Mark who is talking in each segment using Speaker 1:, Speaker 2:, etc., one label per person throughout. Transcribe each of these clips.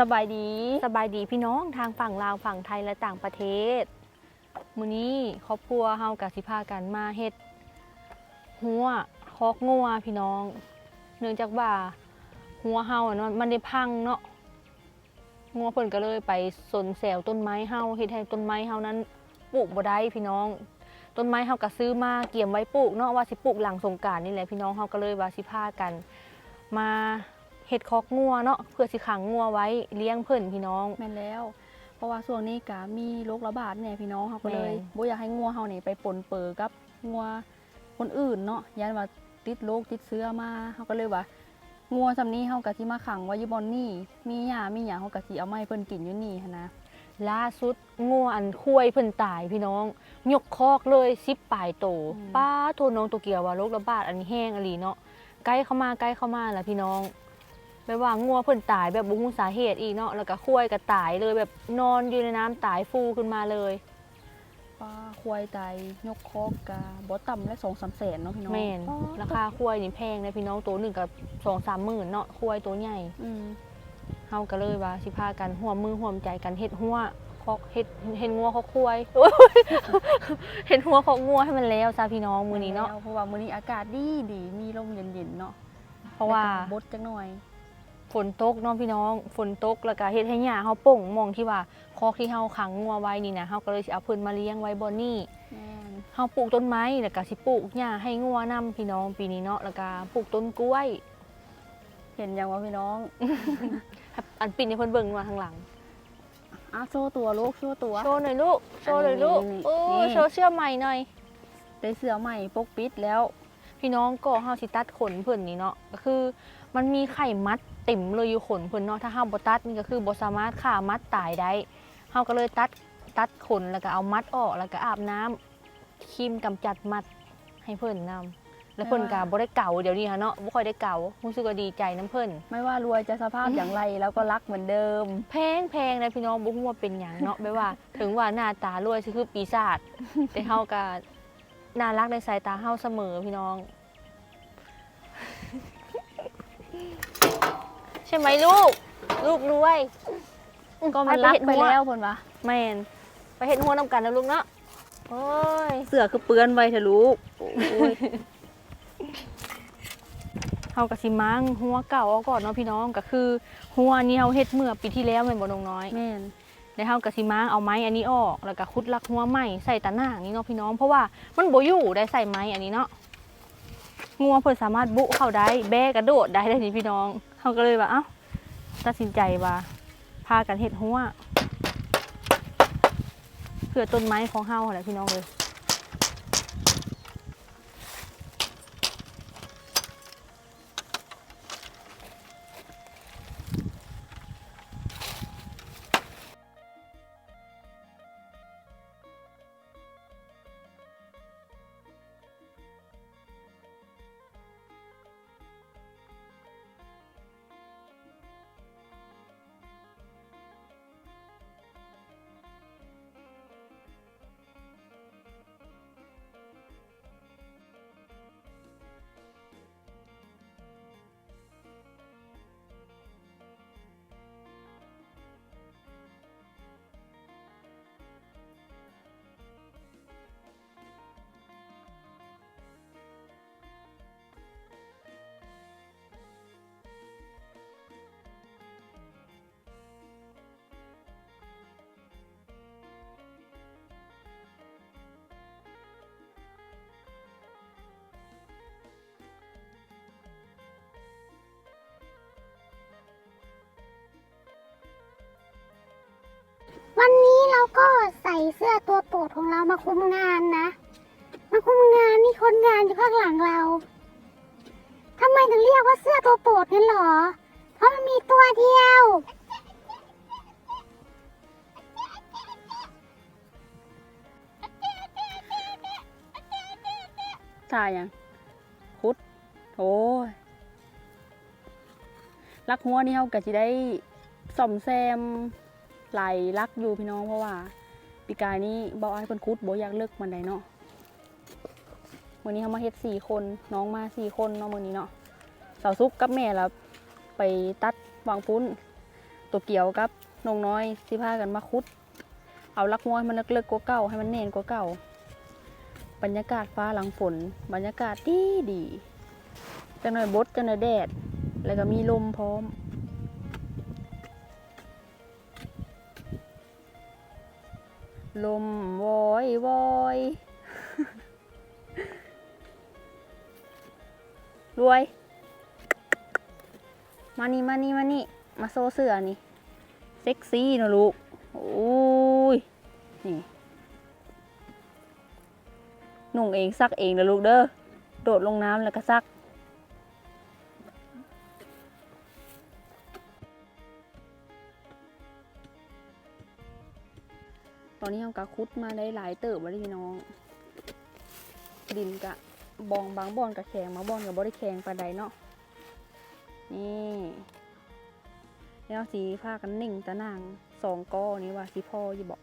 Speaker 1: สบายดี
Speaker 2: สบายดีพี่น้องทางฝั่งลาวฝั่งไทยและต่างประเทศมื้อนี้ครอบครัวเฮากับสิพากันมาเฮ็ดหัวคอกงัวพี่น้อง เนื่องจากว่าหัวเฮาอะเนาะมันได้พังเนาะงัวเพิ่นก็เลยไปสนแสวต้นไม้เฮาเฮ็ดให้ต้นไม้เฮานั้นปลูกบ่ได้พี่น้อง ต้นไม้เฮาก็ซื้อมาเกี่ยมไว้ปลูกเนาะว่าสิปลูกหลังสงกรานต์นี่แหละพี่น้องเฮาก็เลยว่าสิพากันมา เฮ็ดคอกงัวเนาะเพื่อสิขังงัวไว้เลี้ยงเพิ่นพี่น้อง
Speaker 1: แม่นแล้ว เพราะว่าช่วงนี้ก็มีโรคระบาดเนี่ยพี่น้องเขาก็เลย
Speaker 2: แม่น
Speaker 1: บ่อยากให้งัวเฮานี่ไปปนเปื้อกับงัวคนอื่นเนาะยันว่าติดโรคติดเชื้อมาเขาก็เลยว่างัวซำนี้เฮาก็สิมาขังไว้อยู่บอนนี่ มีหญ้ามีหยังเฮาก็สิเอามาให้เพิ่นกินอยู่นี่หันนะ
Speaker 2: ล่าสุดงัวอันคุ้ยเพิ่นตายพี่น้องยกคอกเลยซิปปลายโตป้าโทน้องตัวเกียวว่าโรคระบาดอันนี้แห้งอหลีเนาะใกล้เข้ามาใกล้เข้ามาแล้วพี่น้อง แบบว่างัวเพิ่นตายแบบบุ้งสาเหตุอีกเนาะแล้วก็คุ้ยก็ตายเลยแบบนอนอยู่ในน้ำตายฟูขึ้นมาเลย
Speaker 1: ป้าควายตายยกคอกกะบ่ต่ำและ2-3แสนเนาะพี่น้อง
Speaker 2: แม่น
Speaker 1: ป๊ด
Speaker 2: ราคาคุ้ยนี่แพงเลยพี่น้องตัวหนึ่งกับสองสามหมื่นเนาะคุ้ยตัวใหญ่
Speaker 1: อืม
Speaker 2: เฮาก็เลยว่าสิพากันห่วมมือห่วมใจกันเฮ็ดหัวคอกเฮ็ดเฮ็ดงัวคอกควายเฮ็ดหัวคอกงัวให้มันแล้วซะพี่น้องมื้อนี้เนาะ
Speaker 1: เพราะว่ามื้อนี้อากาศดีดีมีลมเย็นๆเนาะ
Speaker 2: เพราะว่า
Speaker 1: แล้วก็บดจักหน่อย
Speaker 2: ฝนตกเน้องพี่น้องฝนตกแล้วก็เฮ็ดให้หญ้าเฮาป่งหมองที่ว่าคอกที่เฮาขังงัวไว้นี่นะเฮาก็เลยสิเอาเพิ่นมาเลี้ยงไว้บ่นี่
Speaker 1: แม่น
Speaker 2: เฮาปลูกต้นไม้แล้วก็สิปลูกหญ้าให้งัวนํพี่น้องปีนี้เนาะแล้วก็ปลูกต้นกล้วย
Speaker 1: เห็นยังว่าพี่น้อง
Speaker 2: อันปีนี้เพิ่นเบิ่งมาทางหลัง
Speaker 1: อะโชว์ตัวลูกโชว์ตัว
Speaker 2: โชว์หน่อยลูกโชว์หน่อยลูก
Speaker 1: นี่
Speaker 2: โอ้
Speaker 1: นี่
Speaker 2: โชว์เสื้อใหม่หน่อย
Speaker 1: ได้เสื้อใหม่ปกปิดแล้ว
Speaker 2: พี่น้องก็เฮาสิตัดขนเพิ่นนี่เนาะก็คือ มันมีไข่มัดเต็มเลยอยู่ขนเพิ่นเนาะถ้าเฮาบ่ตัดนี่ก็คือบ่สามารถฆ่ามัดตายได้เฮาก็เลยตัดตัดขนแล้วก็เอามัดออกแล้วก็อาบน้ำครีมกำจัดมัดให้เพิ่นนำแล้วเพิ่นก็บ่ได้เก่าเดี๋ยวนี้ค่ะเนาะบ่ค่อยได้เก่ารู้สึกว่าดีใจนํเพิ่น
Speaker 1: ไม่ว่ารวยจะสภาพอย่างไรแล้วก็รักเหมือนเดิม
Speaker 2: แพงแพงนะพี่น้องบ่ฮู้ว่าเป็นหยังเนาะแบบว่า ถึงว่าหน้าตารวยสิคือปีศาจแต่เฮาก็น่ารักในสายตาเฮาเสมอพี่น้อง ใช่ไหมลูก ลูกรวย
Speaker 1: ก็มันรักไป
Speaker 2: เฮ็ดหั
Speaker 1: แล้วเพิ่นว่า
Speaker 2: แม่นไปเฮ็ดหัวนำกันนะลูกเนาะโอ้ย
Speaker 1: เสื้อคือเปื้อนไว้เถอะลูกโอ้ย
Speaker 2: เฮาก็สิม้างหัวเก่าเอาก่อนเนาะพี่น้องก็คือหัวนี่เฮาเฮ็ดเมื่อปีที่แล้วแม่นบ่น้องน้อย
Speaker 1: แม่น
Speaker 2: แล้วเฮาก็สิม้างเอาไม้อันนี้ออก แล้วก็คุดลักหัวใหม่ใส่ตะหน้างนี่เนาะพี่น้องเพราะว่ามันบ่อยู่ได้ใส่ไม้อันนี้เนาะ งัวเพิ่นสามารถบุเข้าได้ แบกระโดดได้ได้นี่พี่น้องเขาก็เลยว่าเอ้าตัดสินใจว่าพากันเห็ดหัวเพื่อต้นไม้ของเฮาแหละพี่น้องเลย
Speaker 3: เราก็ใส่เสื้อตัวโปรดของเรามาคุมงานนะ มาคุมงานนี่คนงานอยู่ข้างหลังเราทำไมถึงเรียกว่าเสื้อตัวโปรดนั่นหรอ เพราะมันมีตัวเดียว
Speaker 1: ถ่ายยังคุดโอ้ยรักหัวนี่เฮาก็สิได้ซ่อมแซม หลรักอยู่พี่น้องเพราะว่าปีกายนี้บ่เอาให้เพิ่นคุดบ่อยากเลิกมันใดเนาะวันนี้เฮามาเฮ็ดสี่คนน้องมาสี่คนเนาะมื้อนี้เนาะสาวซุกกับแม่ละไปตัดวางปุ้นตัวเกี่ยวกับนงน้อยสิพากันมาคุด เอาลักงวยมันเลิกๆกว่าเก่าให้มันเน่นกว่าเก่า บรรยากาศฟ้าหลังฝน บรรยากาศดีดีจังหน่อยบดจังหน่อยแดด แล้วก็มีลมพร้อม ลมวอยวอยรวย มานี่มานี่มานี่ มาโซเสือนี่ เซ็กซี่เนอะลูก โอ้ย นี่ นุ่งเองซักเองนะลูกเด้อ โดดลงน้ำแล้วก็ซัก ตอนนี้เรากะคุดมาได้หลายเติบแล้วพี่น้อง ดินกะบองบางบอนกะแข็งบาบอนกับ่ได้แข็งปานใดเนาะนี่แล้วสีผ้ากันหนึ่งตะนางสองก้อนี่ว่าสีพ่ออยู่บอก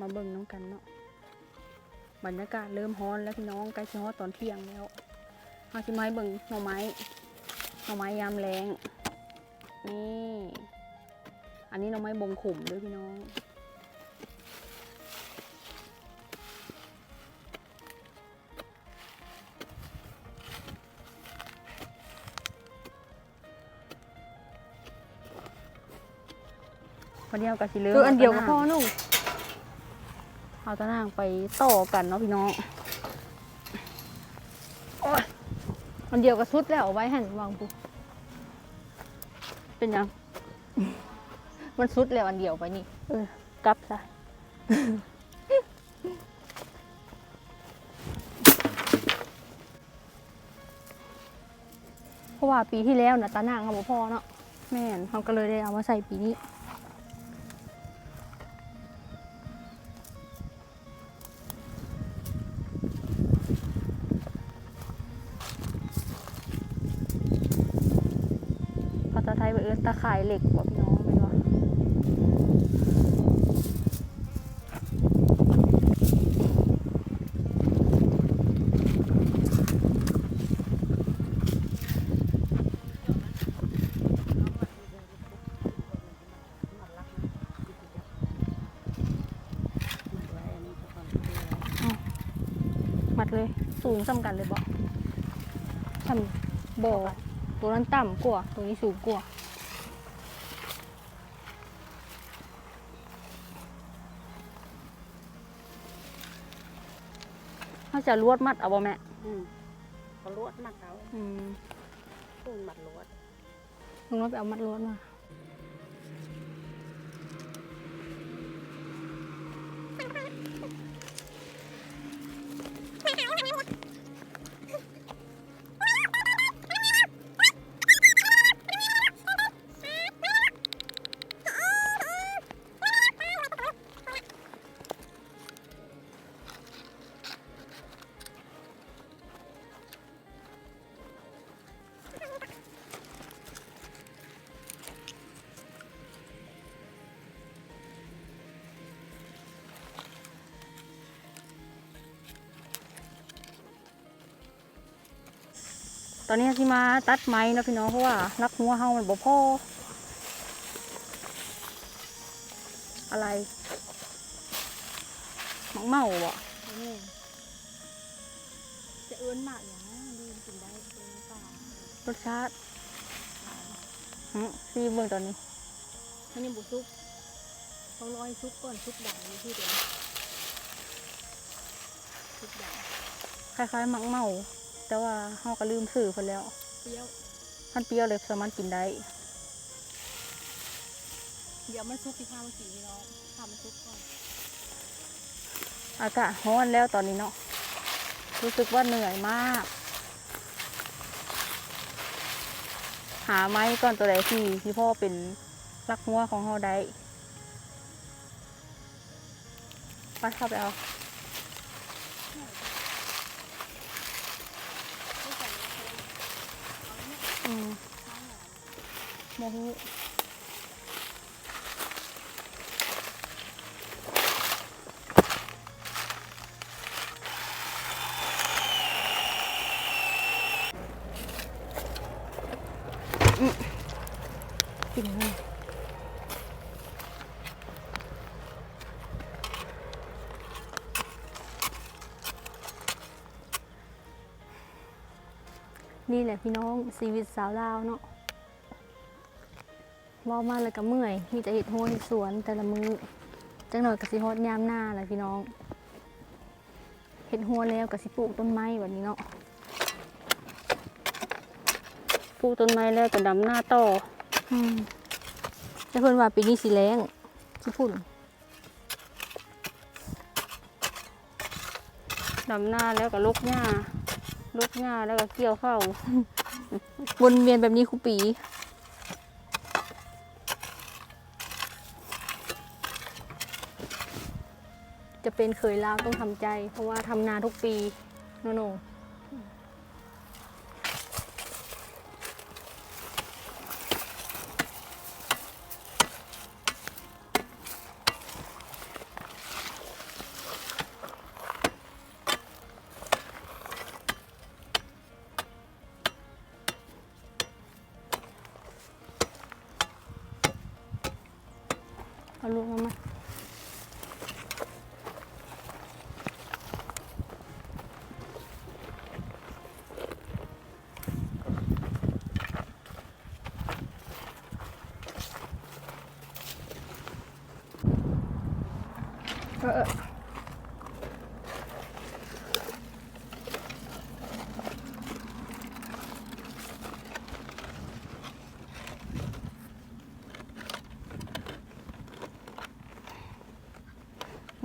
Speaker 1: มาเบิ่งน้องกันเนาะบรรยากาศเริ่มฮ้อนแล้วพี่น้องใกล้จะฮ้อนตอนเที่ยงแล้วเอาชิไม้เบิ่งหน่อไม้หน่อไม้ยามแรงนี่อันนี้หน่อไม้บงขุมด้วยพี่น้อง วันนี้เอากระสิเลื
Speaker 2: คืออันเดียวก็พอนุ่ง
Speaker 1: เอาตะนางไปต่อกันเนาะพี่น้อง
Speaker 2: อันเดียวก็สุดแล้วเอาไว้หันวางปุ๊บ
Speaker 1: เป็นยัง
Speaker 2: มันสุดแล้วอันเดียวไปนี่
Speaker 1: เออกลับซะ
Speaker 2: เพราะว่าปีที่แล้วนะตานางเขาบ่พอเนาะ
Speaker 1: แม่น
Speaker 2: เขาก็เลยได้เอามาใส่ปีนี้
Speaker 1: ตะข่ายเหล็กบ่พี่น้องเป็นว่ามัดเลย สูงซ้ำกันเลยบ่
Speaker 2: ทำบ่อตัวนั้นต่ำกว่า ตัวนี้สูงกว่า
Speaker 1: เขา จะลวดมัดเอาบ่แม่
Speaker 3: อืมก็ลวดมัดเอา
Speaker 1: อืม
Speaker 3: ปูนมัดลวด
Speaker 2: ลุงน้อยไปเอามัดลวดมา
Speaker 1: ตอนนี้ที่มาตัดไม้เนาะพี่น้องเพราะว่ารักหัวเฮามันบ่พออะไรมังเมาบ่
Speaker 2: จะเอื้นมากอย่างนั้นดีกินได้เป็นป่าร
Speaker 1: สชาติหึซีเบิ่งตอนนี้
Speaker 2: อันนี้บุซุกต้องรอให้ซุกก่อนซุกดังนี่ที่เดียวซุกดัง
Speaker 1: คล้ายๆมังเมา แต่ว่าเฮาก็ลืมสื่อเพิ่นแล้ว
Speaker 2: เปรี้ยว
Speaker 1: มันเปรี้ยวเลยสามารถกินได้
Speaker 2: เดี๋ยวมันซุกที่ข้าวมันสีนี่เนาะทำมันซุกก่อน
Speaker 1: อากาศร้อนแล้วตอนนี้เนาะรู้สึกว่าเหนื่อยมาก หาไม้ก่อนตัวใดที่ที่พ่อเป็นรักหัวของเฮาได้ไปเข้าไปเอา โมหูกินเลย
Speaker 2: นี่แหละพี่น้องชีวิตสาวลาวเนาะ ว่ามาแล้วก็เมื่อย มีแต่เห็ดโฮเห็ดสวนแต่ละมือจังหน่อยก็สิฮอดยามหน้าแหละพี่น้องเห็ดหัวแล้วก็สิปลูกต้นไม้แบบนี้เนาะ
Speaker 1: ปลูกต้นไม้แล้วก็ดำหน้าต่อ
Speaker 2: อืมแต่เพิ่นว่าปีนี้สิแล้งสิพุ่น
Speaker 1: ดำหน้าแล้วก็ลกหญ้าลกหญ้าแล้วก็เกี่ยวข้าว
Speaker 2: วนเวียนแบบนี้คุปี เป็นเคยลาวต้องทำใจ เพราะว่าทำนาทุกปีโนโน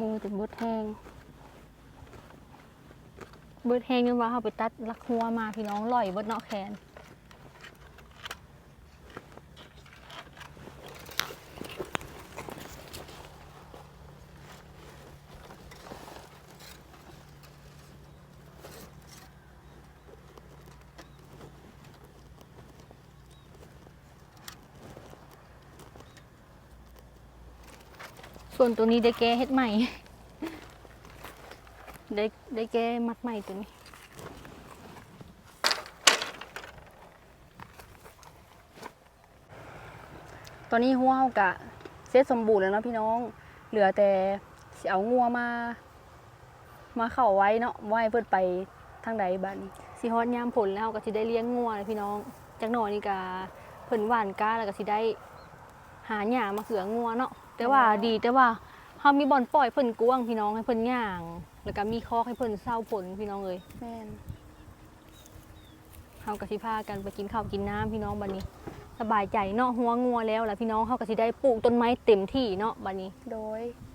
Speaker 2: มือ
Speaker 1: ถึงบดแห้ง
Speaker 2: บดแห้งยังว่าเขาไปตัดลักหัวมาพี่น้องลอยบดเนาะแขน ส่วนตัวนี้ได้แก้เฮ็ดใหม่ได้ได้แก้มัดใหม่ตัวนี้
Speaker 1: ตอนนี้หัวเฮากะเสร็จสมบูรณ์แล้วเนาะพี่น้อง เหลือแต่สิเอางัวมา มาเข้าไว้เนาะไว้เพิ่นไปทางใดบ้านนี้
Speaker 2: สิฮอดยามผลแล้วก็สิได้เลี้ยงงัวเลยพี่น้องจักหน่อยนี่ก็เพิ่นหว่านก้าแล้วก็สิได้หาหญ้ามาเขืองัวเนาะ แต่ว่าดีแต่ว่าเฮามีบ่อนปล่อยเพิ่นกว้างพี่น้องให้เพิ่นย่าง แล้วก็มีคอกให้เพิ่นเศร้าผลพี่น้องเอ้ย
Speaker 1: แม่น
Speaker 2: เฮาก็สิพากันไปกินข้าวกินน้ำพี่น้องบัดนี้ สบายใจเนาะหัวงัวแล้วล่ะพี่น้องเฮาก็สิได้ปลูกต้นไม้เต็มที่เนาะบัดนี้
Speaker 1: โดย
Speaker 2: ส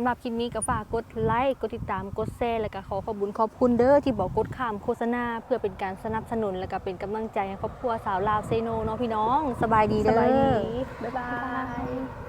Speaker 2: ำหรับคลิปนี้ก็ฝากกดไลค์กดติดตามกดแชร์แล้วก็ขอขอบคุญขอบคุณเด้อที่บอกกดข้ามโฆษณา เพื่อเป็นการสนับสนุนและก็เป็นกำลังใจให้ครอบครัวสาวลาวเซโนเนาะพี่น้อง สบายดีเด้อ
Speaker 1: บายดีบ๊ายบาย